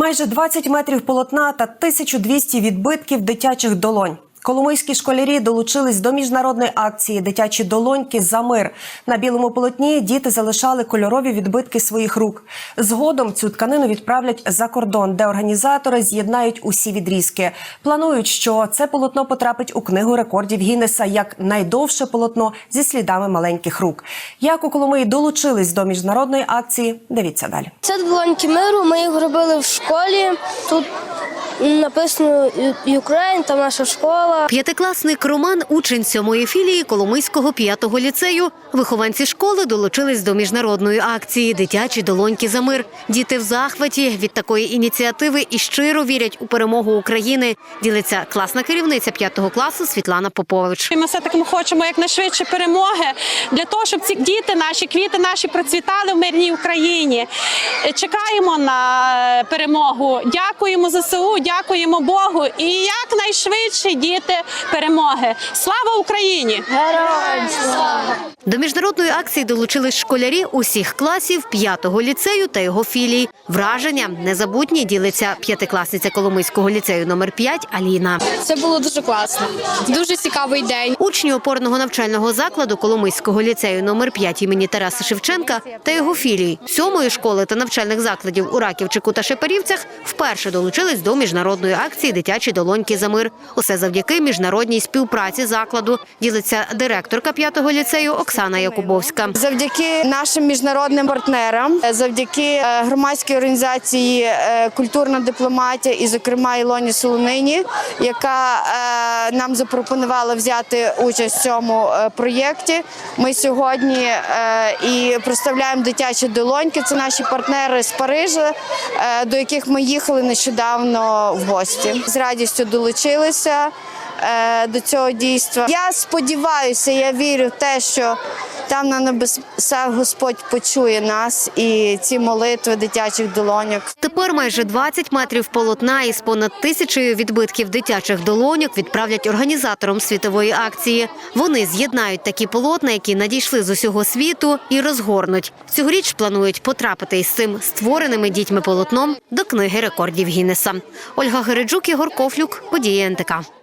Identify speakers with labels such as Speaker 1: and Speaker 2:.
Speaker 1: Майже 20 метрів полотна та 1200 відбитків дитячих долонь. Коломийські школярі долучились до міжнародної акції Дитячі долоньки за мир. На білому полотні діти залишали кольорові відбитки своїх рук. Згодом цю тканину відправлять за кордон, де організатори з'єднають усі відрізки. Планують, що це полотно потрапить у книгу рекордів Гіннеса як найдовше полотно зі слідами маленьких рук. Як у Коломиї долучились до міжнародної акції, дивіться далі.
Speaker 2: Це долоньки миру. Ми їх робили в школі. Тут написано Україн, там наша школа.
Speaker 3: П'ятикласник Роман, учень сьомої філії Коломийського п'ятого ліцею. Вихованці школи долучились до міжнародної акції Дитячі долоньки за мир. Діти в захваті від такої ініціативи і щиро вірять у перемогу України. Ділиться класна керівниця п'ятого класу Світлана Попович.
Speaker 4: Ми все таки ми хочемо якнайшвидше перемоги для того, щоб ці діти наші, квіти наші процвітали в мирній Україні. Чекаємо на перемогу. Дякуємо ЗСУ, дякуємо Богу. І якнайшвидше діти перемоги. Слава Україні!
Speaker 2: Героям слава!
Speaker 3: До міжнародної акції долучились школярі усіх класів п'ятого ліцею та його філій. Враження незабутні ділиться п'ятикласниця Коломийського ліцею номер 5 Аліна.
Speaker 5: Це було дуже класно. Дуже цікавий день.
Speaker 3: Учні опорного навчального закладу Коломийського ліцею номер 5 імені Тараса Шевченка та його філій сьомої школи та навчальних закладів у Раківчику та Шепарівцях вперше долучились до міжнародної акції Дитячі долоньки за мир. Усе завдяки міжнародній співпраці закладу. Ділиться директорка п'ятого ліцею Оксана Якубовська.
Speaker 6: Завдяки нашим міжнародним партнерам, е, завдяки е, громадській організації е, Культурна дипломатія і, зокрема, Ілоні Солонині, яка нам запропонувала взяти участь в цьому проєкті. Ми сьогодні і представляємо дитячі долоньки. Це наші партнери з Парижа, до яких ми їхали нещодавно в гості. З радістю долучилися до цього дійства. Я сподіваюся, я вірю в те, що там на небесах Господь почує нас і ці молитви дитячих долоньок.
Speaker 3: Тепер майже 20 метрів полотна із понад тисячею відбитків дитячих долоньок відправлять організаторам світової акції. Вони з'єднають такі полотна, які надійшли з усього світу, і розгорнуть. Цьогоріч планують потрапити із цим створеними дітьми полотном до книги рекордів Гіннеса. Ольга Гереджук, Ігор Кофлюк, події НТК.